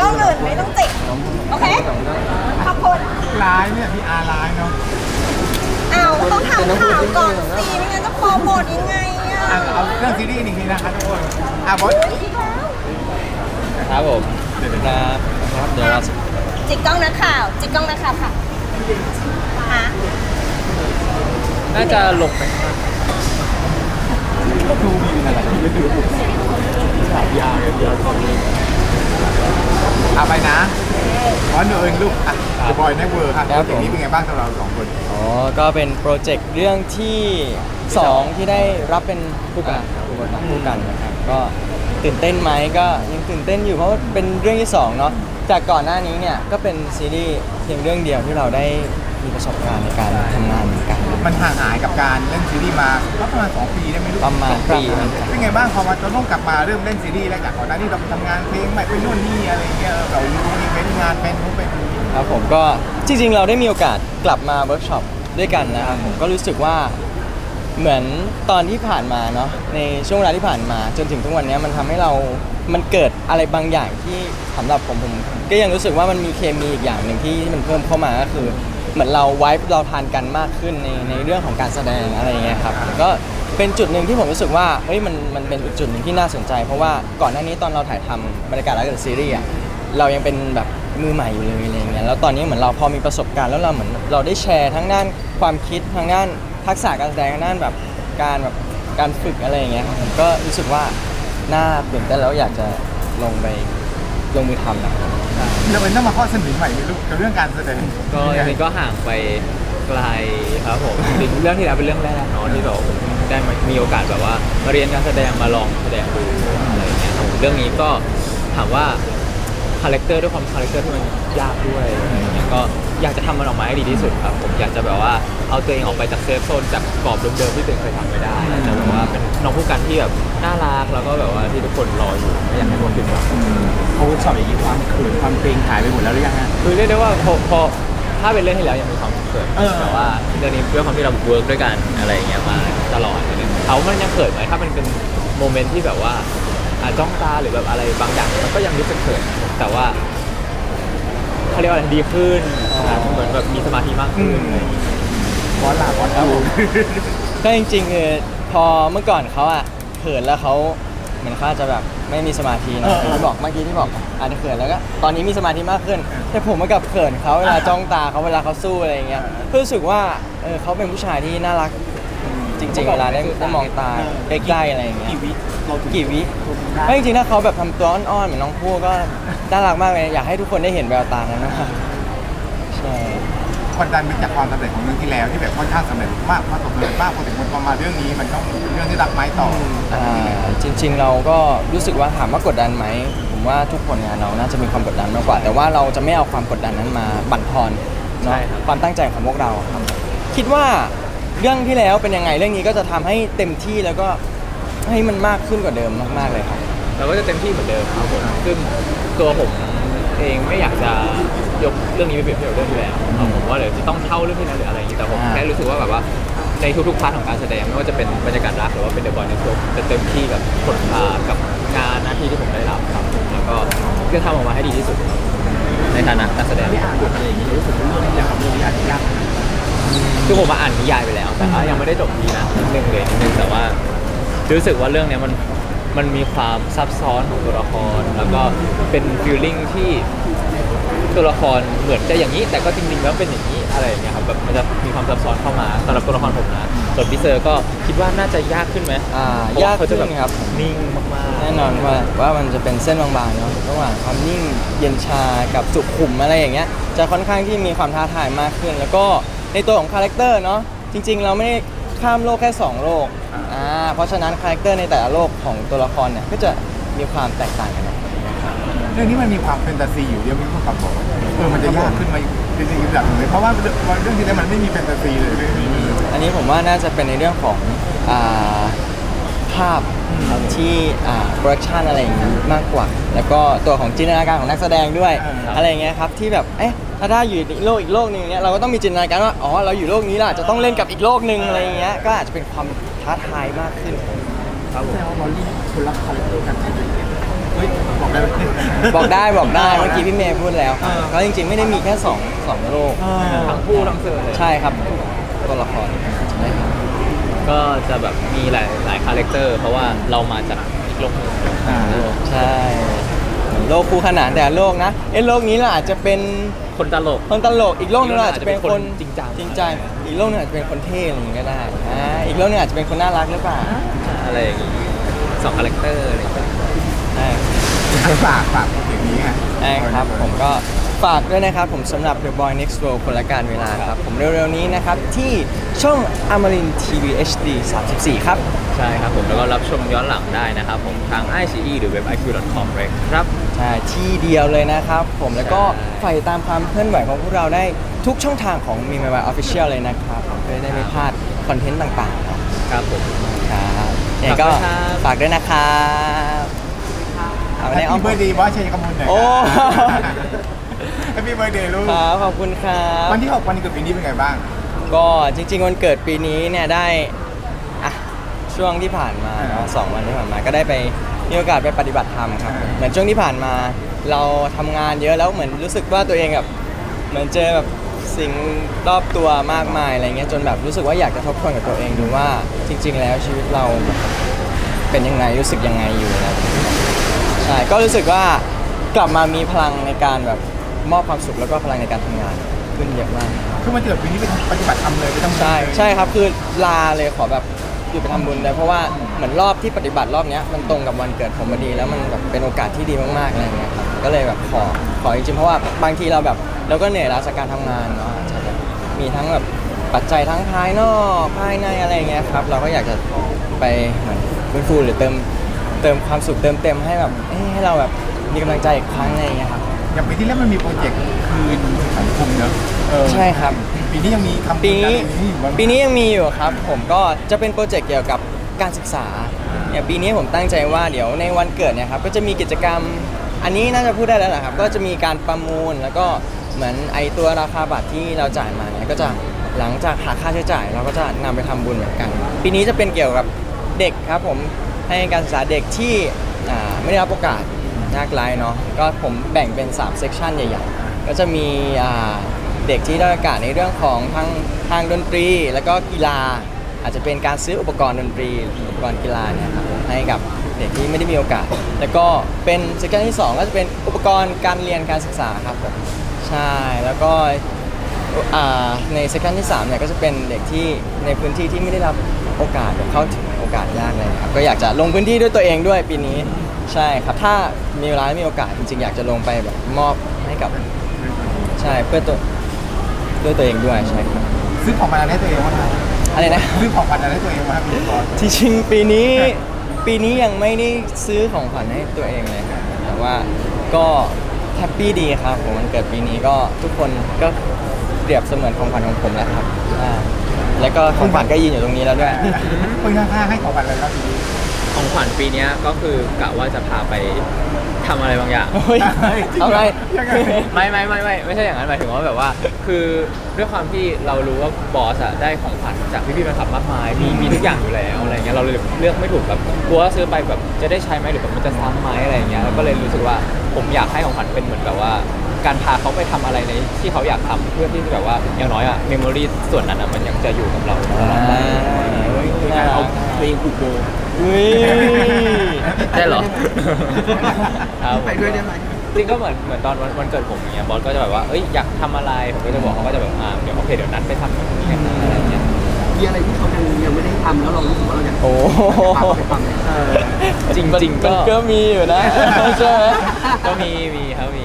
ต้องอื่นไม่ต้องจิกโอเคขอบคุณร้ายเนี่ยพี่อาร์ร้ายเนาะเอาต้องทำข่าวก่อนสิไม่งั้นจะโปรโมทยังไงอะอะเอาเรื่องซีรีส์อีกทีนะคะทุกคนอะบอสครับผมครับครับเดี๋ยวเราจิกกล้องนักข่าวจิกกล้องนักข่าวค่ะฮะน่าจะหลบไปดูมีอะไรไม่ดูสายยาเดียว เอาไปนะบอสหนูเองลูกอะจะบอยแน็กเวิร์ค่ะอย่างนี้เป็นไงบ้างสำหรับเราสองคน อ๋อ ก็เป็นโปรเจกต์เรื่องที่สองที่ได้รับเป็นผู้กันผู้กันผู้กันนะครับ ก็ตื่นเต้นไหมก็ยังตื่นเต้นอยู่เพราะว่าเป็นเรื่องที่สองเนาะ จากก่อนหน้านี้เนี่ยก็เป็นซีรีส์เพียงเรื่องเดียวที่เราได้มีประสบการณ์ในการทำงานเหมือนกัน มันห่างหายกับการเล่นซีรีส์มาก็ประมาณสองปีได้ไหมลูกประมาณปีหนึ่งเป็นไงบ้างพอมาเราต้องกลับมาเริ่มเล่นซีรีส์แล้วจากก่อนหน้านี้เราไปทำงานเพลงใหม่ไปนู่นนี่อะไรเงี้ยเรารู้อีเวนต์งานเป็นนู้นเป็นนี่ ครับผมก็จริงๆ เราได้มีโอกาสกลับมาเวิร์กช็อปด้วยกันนะครับผมก็รู้สึกว่าเหมือนตอนที่ผ่านมาเนาะในช่วงเวลาที่ผ่านมา จนถึงทุกวันนี้มันทำให้เรา มันเกิดอะไรบางอย่างที่สำหรับผมผม ก็ยังรู้สึกว่ามันมีเคมีอีกอย่างหนึ่งที่มันเพิ่มเข้ามาก็คือ เหมือนเราไว้เราทานกันมากขึ้นในในเรื่องของการแสดงอะไรอย่างเงี้ยครับก็เป็นจุดหนึ่งที่ผมรู้สึกว่าเฮ้ยมันมันเป็นอีกจุดหนึ่งที่น่าสนใจ เพราะว่าก่อนหน้านี้ตอนเราถ่ายทำบรรยากาศรักกับซีรีส์อะเรายังเป็นแบบมือใหม่อยู่เลยอะไรเงี้ยแล้วตอนนี้เหมือนเราพอมีประสบการณ์แล้วเราเหมือนเราได้แชร์ทั้งด้านความคิดทั้งด้านทักษะการแสดงทั้งด้านแบบการแบบการฝึกอะไรอย่างเงี้ยครับผมก็รู้สึกว่าน่าตื่นเต้นแล้วอยากจะลงไป ลงมือทำนะครับเราเป็นต้องมาข้อเสนอใหม่ไหมลูกกับเรื่องการแสดงก็จริงๆก็ห่างไปไกลครับผมจริงๆเรื่องที่แล้วเป็นเรื่องแรกเนาะที่แบบผมได้มามีโอกาสแบบว่ามาเรียนการแสดงมาลองแสดงดูอะไรอย่างเงี้ยครับผมเรื่องนี้ก็ถามว่าคาแรคเตอร์ด้วยความคาแรคเตอร์ที่มันยากด้วยอะไรอย่างเงี้ยก็อยากจะทำมันออกมาให้ดีที่สุดครับ ผมอยากจะแบบว่าเอาตัวเองออกไปจากเซฟโซนจากกรอบเดิมๆที่ตัวเองเคยทำไม่ได้แต่แบบว่าเป็นน้องผู้กันที่แบบน่ารักแล้วก็แบบว่าที่ทุกคนรออยู่ไม่อยากให้ทุกคนผิดหวัง เขาสอบอย่างนี้ความเขินความเกรงหายไปหมดแล้วหรือยังฮะ คือเรียกได้ว่าพอพอถ้าเป็นเรื่องที่แล้วยังมีความเขินเออ แต่ว่าเรื่องนี้ด้วยความที่เราเวิร์กด้วยกันอะไรอย่างเงี้ยมาตลอดเนี่ยเขามันยังเขินไหมถ้ามันเป็นโมเมนต์ที่แบบว่า อะจ้องตาหรือแบบอะไรบางอย่างมันก็ยังรู้สึกเขินแต่ว่าเขาเรียกว่าอะไรดีขึ้นอะเหมือนแบบมีสมาธิมากขึ้นอะไรอย่างเงี้ย บอสลาบอสดูก็จริงๆคือพอเมื่อก่อนเขาอะเขินแล้วเขาเหมือนเขาอาจจะแบบไม่มีสมาธินะอย่างที่บอกเมื่อกี้ที่บอกอาจจะเขินแล้วก็ตอนนี้มีสมาธิมากขึ้น แต่ผมมากับเขินเขาเวลาจ้องตาเขาเวลาเขาสู้อะไรอย่างเงี้ยก็รู้สึกว่าเออเขาเป็นผู้ชายที่น่ารัก จริงๆเวลาได้ได้มองตาใกล้ๆอะไรอย่างเงี้ย กี่วิเราถึงกี่วิไม่จริงๆถ้าเขาแบบทำตัวอ่อนๆเหมือนน้องพูก็น่ารักมากเลยอยากให้ทุกคนได้เห็นแววตานั้นนะครับใช่กดดันไปจากความสำเร็จของเรื่องที่แล้วที่แบบค่อนข้างสำเร็จมากประสบความสำเร็จมากพอถึงพอมาเรื่องนี้ มันต้องเป็นเรื่องที่รับไม้ต่อออ่าจริง ๆ เราก็รู้สึกว่าถามว่ากดดันไหมผมว่าทุกคนงานเราน่าจะมีความกดดันมากกว่า แต่ว่าเราจะไม่เอาความกดดันนั้นมาบั่นทอนเนาะความตั้งใจของพวกเราครับคิดว่า เรื่องที่แล้วเป็นยังไงเรื่องนี้ก็จะทำให้เต็มที่แล้วก็ให้มันมากขึ้นกว่าเดิมมาก ๆเลยครับ เราก็จะเต็มที่เหมือนเดิมครับผมซึ่งตัวผมเองไม่อยากจะยกเรื่องนี้ไปเปรียบเทียบกับเรื่องที่แล้วครับผมว่าเดี๋ยวจะต้องเท่าเรื่องที่แล้วหรืออะไรอย่างนี้แต่ผมอ่า แค่รู้สึกว่าแบบว่าในทุกๆพาร์ทของการแสดงไม่ว่าจะเป็นบรรยากาศรักหรือว่าเป็นเดอะบอยในตัวจะเต็มที่กับผลอ่ากับงานหน้าที่ที่ผมได้รับครับผมแล้วก็เพื่อทำออกมาให้ดีที่สุดครับในฐานะนักแสดงอ่านบทอะไรอย่างนี้รู้สึกว่าเรื่องอย่างกับเรื่องนี้อาจจะยาก คือผมมาอ่านนิยายไปแล้ว แต่ว่ายังไม่ได้จบดีนะนิดนึงเลยนิดนึงแต่ว่า รู้สึกว่าเรื่องเนี้ยมันมันมีความซับซ้อนของตัวละคร แล้วก็เป็นฟีลลิ่งที่ตัวละครเหมือนจะอย่างนี้ แต่ก็จริงๆแล้วเป็นอย่างนี้อะไรอย่างเงี้ยครับแบบมันจะมีความซับซ้อนเข้ามาสำหรับตัวละครผมนะส่วนพี่เซอร์ก็คิดว่าน่าจะยากขึ้นไหมอ่าเพระว่ยากเขาจะขึ้นแบบครับ นิ่งมากๆ แน่นอนว่าว่ามันจะเป็นเส้นบางๆเนาะระหว่างความนิ่งเย็นชากับสุขุมอะไรอย่างเงี้ยจะค่อนข้างที่มีความท้าทายมากขึ้น แล้วก็ ในตัวของคาแรคเตอร์เนาะจริง ๆ เราไม่ได้ข้ามโลกแค่ 2 โลกอ่าเพราะฉะนั้นคาแรคเตอร์ในแต่ละโลกของตัวละครเนี่ยก็จะมีความแตกต่างกันออกไปนะครับเรื่องนี้มันมีความแฟนตาซีอยู่เดียวมีความบอกเออมันจะยากขึ้นมาอีกเป็นอีกระดับหนึ่งเลยเพราะว่าเรื่องเรื่องที่แล้วมันไม่มีแฟนตาซีเลยเรื่องนี้อันนี้ผมว่าน่าจะเป็นในเรื่องของอ่าภาพที่อ่าโปรดักชันอะไรอย่างนี้มากกว่า แล้วก็ตัวของจินตนาการของนักแสดงด้วย อะไรอย่างเงี้ยครับที่แบบ เอ๊ะ ถ้าได้อยู่ในโลกอีกโลกหนึ่งเนี้ยเราก็ต้องมีจินตนาการว่าอ๋อเราอยู่โลกนี้ล่ะจะต้องเล่นกับอีกโลกหนึ่งอะไรอย่างเงี้ยก็อาจจะเป็นความท้าทายมากขึ้นครับผม แซวบอลลี่คนละคาแรคเตอร์กันเฮ้ยบอกได้ไหม บอกได้บอกได้เมื่อกี้พี่เมย์พูดแล้วครับก็จริงๆไม่ได้มีแค่สองสองโลกทั้งคู่ทั้งเสือเลย ใช่ครับตัวละครใช่ครับก็จะแบบมีหลายหลายคาแรคเตอร์เพราะว่าเรามาจากอีกโลกหนึ่งอ่าใช่เหมือน โลกคู่ขนานแต่ละโลกนะเอ้โลกนี้เราอาจจะเป็นคนตลก คนตลกอีกโลกนึงเราอาจจะเป็นคนจริงจังจริงจังอีกโลกนึงอาจจะเป็นคนเท่อะไรอย่างงี้ก็ได้อ่าอีกโลกนึงอาจจะเป็นคนน่ารักหรือเปล่าอะไรอย่างงี้สองคาแรคเตอร์อะไรอย่างเงี้ยใช่ฝากฝากอย่างนี้ไงใช่ครับผมก็ฝากด้วยนะครับ ผมสำหรับ The Boy Next Door คนละการเวลาครับ ผมเร็วๆนี้นะครับ ที่ช่อง Amarin TV HD 34 ครับ ใช่ครับผมแล้วก็รับชมย้อนหลังได้นะครับ ผมทาง iQIYI หรือเว็บ iq.com เลยครับ ใช่ที่เดียวเลยนะครับ ผมแล้วก็ใช่ใฝ่ตามความเคลื่อนไหวของพวกเราได้ทุกช่องทางของมีม y Official เลยนะครับผมเพื่อได้ไม่พลาดคอนเทนต์ต่างๆเนาะครับผมครับยังไงก็ฝากด้วยครับฝากด้วยนะครับเอาแฮในปอ้อปี้มเบ r ร์ d เดย์บอสชัยกมลหน่อยโอ้แฮปปี้เบ r ร์ d เดย์ลูกครับขอบคุณครับวันที่หกวันเกิดปีนี้เป็นไงบ้าง ก็จริงๆวันเกิดปีนี้เนี่ยได้อะช่วงที่ผ่านมาเนาะสองวันที่ผ่านมาก็ได้ไป มีโอกาสไปปฏิบัติธรรมครับเหมือนช่วงที่ผ่านมาเราทำงานเยอะแล้วเหมือนรู้สึกว่าตัวเองแบบเหมือนเจอแบบสิ่งรอบตัวมากมายอะไรเงี้ยจนแบบรู้สึกว่าอยากจะทบทวนกับตัวเองดูว่าจริง ๆ แล้วชีวิตเราเป็นยังไงรู้สึกยังไงอยู่นะใช่ก็รู้สึกว่ากลับมามีพลังในการแบบมอบความสุขแล้วก็พลังในการทำงานขึ้นเยอะมาก คือมันเกิดปีนี้เป็นปฏิบัติธรรมเลยไม่ต้องใช่ใช่ครับคือลาเลยขอแบบ หยุดไปทำบุญเลยเพราะว่าเหมือนรอบที่ปฏิบัติรอบเนี้ยมันตรงกับวันเกิดผมพอดีแล้วมันแบบเป็นโอกาสที่ดีมากๆอะไรเงี้ยครับก็เลยแบบขอขอจริงๆเพราะว่าบางทีเราแบบเราก็เหนื่อยล้าจากการทำงานเนาะอาจจะแบบมีทั้งแบบปัจจัยทั้งภายนอกภายในอะไรเงี้ยครับเราก็อยากจะไปเหมือนฟื้นฟูหรือเติมเติมความสุขเติมเต็มให้แบบเอ้ยให้เราแบบมีกำลังใจอีกครั้งอะไรเงี้ยครับ อย่างปีที่แล้วมันมีโปรเจกต์คืนสังคมเนอะเออใช่ครับ ปีนี้ยังมีทำปีนี้อะไรอยู่บ้างปีนี้ยังมีอยู่ครับ ผมก็จะเป็นโปรเจกต์เกี่ยวกับการศึกษาเนี่ยปีนี้ผมตั้งใจว่าเดี๋ยวในวันเกิดเนี่ยครับก็จะมีกิจกรรมอันนี้น่าจะพูดได้แล้วแหละครับ ก็จะมีการประมูลแล้วก็เหมือนไอตัวราคาบัตรที่เราจ่ายมาเนี่ยก็จะหลังจากหักค่าใช้จ่าย เราก็จะนำไปทำบุญเหมือนกัน ปีนี้จะเป็นเกี่ยวกับเด็กครับผมให้การศึกษาเด็กที่อ่าไม่ได้รับโอกาสยากไร้เนาะก็ผมแบ่งเป็น3เซกชันใหญ่ๆ ก็จะมีอ่า เด็กที่ได้อยโอกาสในเรื่องของทางทางดนตรี แล้วก็กีฬา อาจจะเป็นการซื้ออุปกรณ์ดนตรีอุปกรณ์กีฬาเนี่ยครับให้กับเด็กที่ไม่ได้มีโอกาส แล้วก็เป็นเซกชันที่ 2 ก็จะเป็นอุปกรณ์การเรียนการศึกษาครับผมใช่แล้วก็ในเซกชันที่3เนี่ยก็จะเป็นเด็กที่ในพื้นที่ที่ไม่ได้รับโอกาสเข้าถึงโอกาสยากเลยครับก็อยากจะลงพื้นที่ด้วยตัวเองด้วยปีนี้ใช่ครับถ้ามีเวลามีโอกาสจริงๆ อยากจะลงไปแบบมอบให้กับใช่เพื่อตัว ด้วยตัวเองด้วยใช่ครับซื้อของขวัญอะไรให้ตัวเองบ้างครับอะไรนะซื้อของขวัญอะไรให้ตัวเองบ้างครับพี่บอสที่จริงปีนี้ปีนี้ยังไม่ได้ซื้อของขวัญให้ตัวเองเลยครับแต่ว่าก็แฮปปี้ดีครับผมวันเกิดปีนี้ก็ทุกคนก็เปรียบเสมือนของขวัญของผมแล้วครับใช่แล้วก็ของขวัญก็ยืนอยู่ตรงนี้แล้วด้วยคนข้างๆให้ของขวัญอะไรครับปีนี้ ของขวัญปีเนี้ยก็คือกะว่าจะพาไปทำอะไรบางอย่าง เฮ้ยเอาไงยังไง ไม่ไม่ไม่ไม่ไม่ใช่อย่างนั้นหมายถึงว่าแบบว่า คือด้วยความที่เรารู้ว่าบอสอะได้ของขวัญจากพี่พี่ๆแฟนคลับมากมายมีมีทุกอย่างอยู่แล้วอะไรเงี้ยเราเลยเลือกไม่ถูกแบบกลัวว่าซื้อไปแบบจะได้ใช้ไหมหรือแบบมันจะซ้ำไหมอะไรเงี้ยแล้วก็เลยรู้สึกว่าผมอยากให้ของขวัญเป็นเหมือนแบบว่า การพาเขาไปทำอะไรในที่เขาอยากทำเพื่อที่จะแบบว่าอย่างน้อยอะเมมโมรีส่วนนั้นอะมันยังจะอยู่กับเราตลอดไป คือการเอาเพลงผูกโบ อุ้ยได้เหรอครับไปด้วยได้ไหมจริงก็เหมือนเหมือนตอนวันวันเกิดผมอย่างเงี้ยบอสก็จะแบบว่าเอ้ยอยากทำอะไรผมก็จะบอกเขาก็จะแบบอ่าเดี๋ยวโอเคเดี๋ยวนัดไปทำตรงนี้กันนะอะไรเงี้ยมีอะไรที่เขายังยังไม่ได้ทำแล้วเรารู้สึกว่าเราอยากโอ้โหไปทำเนี่ยเออจริงจริงๆมัก็นก็มีอยู่นะใช่ไหม ก็มีมีครับมี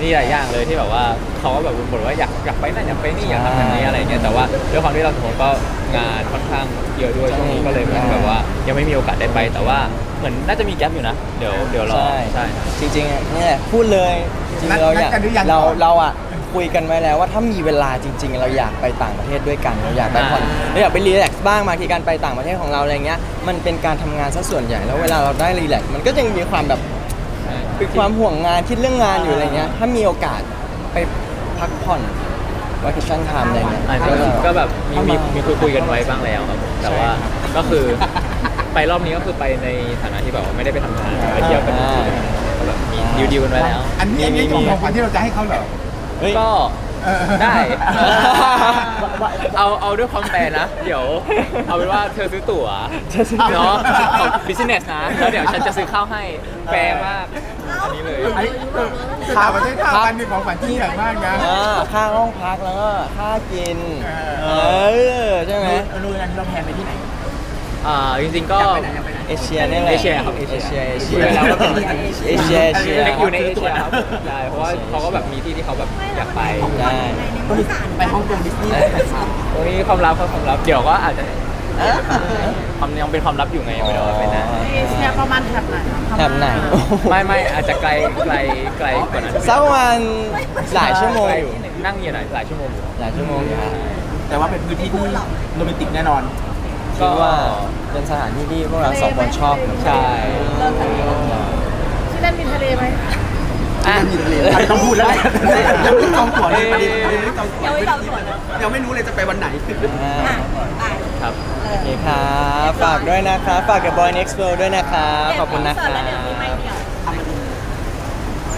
มีหลายอย่างเลยที่แบบว่าเขาก็แบบบ่นว่าอยากอยากไปนั่นอยากไปนี่อยากทำแบบนี้อะไรเงี้ยแต่ว่าด้วยความที่เราสองคนก็ งานค่อนข้างเยอะด้วยช่วงนี้ก็เลยเหมือนแบบว่า ยังไม่มีโอกาสได้ไป แต่ว่าเหมือนน่าจะมีแก๊ปอยู่นะ เดี๋ยวเดี๋ยวรอ ใช่ใช่จริงๆอะนี่แหละพูดเลยจริงๆเราอยากนัดกันหรือยังเราก่อน เราอะคุยกันไว้แล้วว่าถ้ามีเวลาจริง ๆ เราอยากไปต่างประเทศด้วยกันเราอยากไปผ่อนเราอยากไปรีแลกซ์บ้างบางทีการไปต่างประเทศของเราอะไรเงี้ยมันเป็นการทำงานซะส่วนใหญ่แล้วเวลาเราได้รีแลกซ์มันก็ยังมีความแบบเป็นความห่วงงานคิดเรื่องงานอยู่อะไรเงี้ยถ้ามีโอกาสไปพักผ่อน วัคชั่นไทม์อะไรเงี้ยอะก็ก็แบบมีมีมีคุยคุยกันไว้บ้างแล้วครับผมแต่ว่าก็คือไปรอบนี้ก็คือไปในฐานะที่แบบว่าไม่ได้ไปทำงานไปเที่ยวกันอ่าแบบมีดิวดิวกันไว้แล้วอันนี้อันนี้ของของขวัญที่เราจะให้เขาเหรอเฮ้ยก็เออได้ เอาเอาด้วยความแฟร์นะ เดี๋ยว เอาเป็นว่าเธอซื้อตั๋วเนาะของ business นะแล้วเดี๋ยวฉันจะซื้อข้าวให้แฟร์มาก อันนี้เลยไอ้เออข่าวประเทศข่าวกันนี่ของขวัญที่ใหญ่มากนะ อ่าค่าห้องพักแล้วก็ค่ากิน เอเออใช่ไหมนูนเราแพนไปที่ไหน อ่าจริงๆก็ อยากไปไหนอยากไปไหน เอเชียนี่แหละเอเชียครับเอเอเชีเชียยเอเชียแล้วก็เป็นเอเชียเอเชียอยู่ในเอเชียครับใช่เพราะว่าเขาก็แบบมีที่ที่เขาแบบอยากไป ได้ ไปฮ่องกงดิสนีย์ตรงนี้ความลับครับความลับเดี๋ยวก็อาจจะ ความยังเป็นความลับอยู่ไงไม่รู้ว่าเป็นนะเอเชียประมาณแถบไหนแถบไหน ไม่ไม่อาจจะไกลไกลไกลกว่านั้นสักประมาณหลายชั่วโมงอยู่นั่งอยู่ไหนหลายชั่วโมงอยู่หลายชั่วโมงอยู่ครับแต่ว่าเป็นพื้นที่ที่โรแมนติกแน่นอนคิดว่าเป็นสถานที่ที่พวกเราสองคนชอบเหมือนกันใช่ที่นั่นมีทะเลไหมอะต้องพูดแล้วแหละยังไม่จองตั๋วเลยประเด็นยังไม่จองตั๋วยังไม่จองตั๋วเลยยังไม่รู้เลยจะไปวันไหนอ่าอะไป ครับ โอเคครับฝากด้วยนะครับฝากกับ Boy Next World ด้วยนะครับขอบคุณนะคเดี๋รัยวมีไมบค์เดียว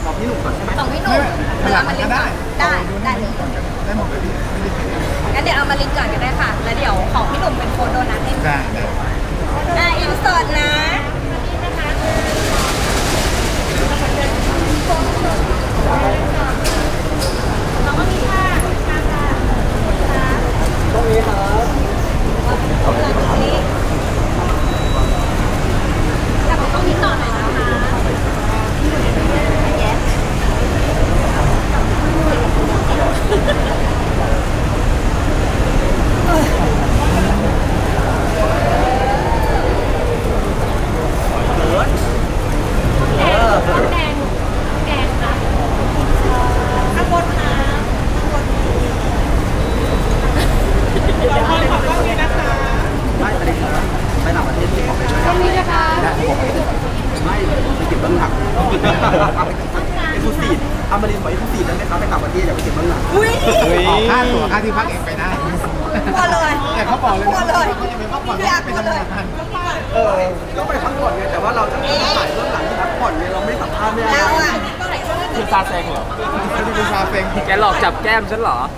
บอกพี่หนุ่มก่อนใช่ไหมสองพี่หนุ่มขยับมันก็ได้ได้ได้เลยได้หมดเลยพี่ไม่ได้เสียงั้นเดี๋ยวเอามาลิงก์ก่อนก็ได้ค่ะ แล้วเดี๋ยวของพี่หนุ่มเป็นโค้ดโดนัทให้ได้ได้ อะอินเสิร์ตนะ ตรงนี้แต่ผมต้องนิดต่อหน่อยนะคะ ข้างบนค่ะข้างบน ไม่ประเด็นคือว่าไปต่างประเทศที่ขอไปช่วย ตรงนี้นะคะ ได้ผมไม่ไปเก็บเบื้องหลังเอ็กซ์คลูซีฟอมรินบอกเอ็กซ์คลูซีฟได้ไหมครับไปต่างประเทศอย่าไปเก็บเบื้องหลังอุ้ยออกค่าตั๋วค่าที่พักเองไปได้ กลัวเลยแต่เขาบอกเลยกลัวเลยจะเป็นพักผ่อนอยากเป็นกลัวธรรมเลยดาเออก็ไปพักผ่อนไงแต่ว่าเราจะถ่ายเบื้องหลังที่พักผ่อนไงเราไม่สัมภาษณ์ไม่ได้เราอะคุณซาเซงเหรอที่เป็นซาเฟงแกหลอกจับแก้มฉันเหรออะ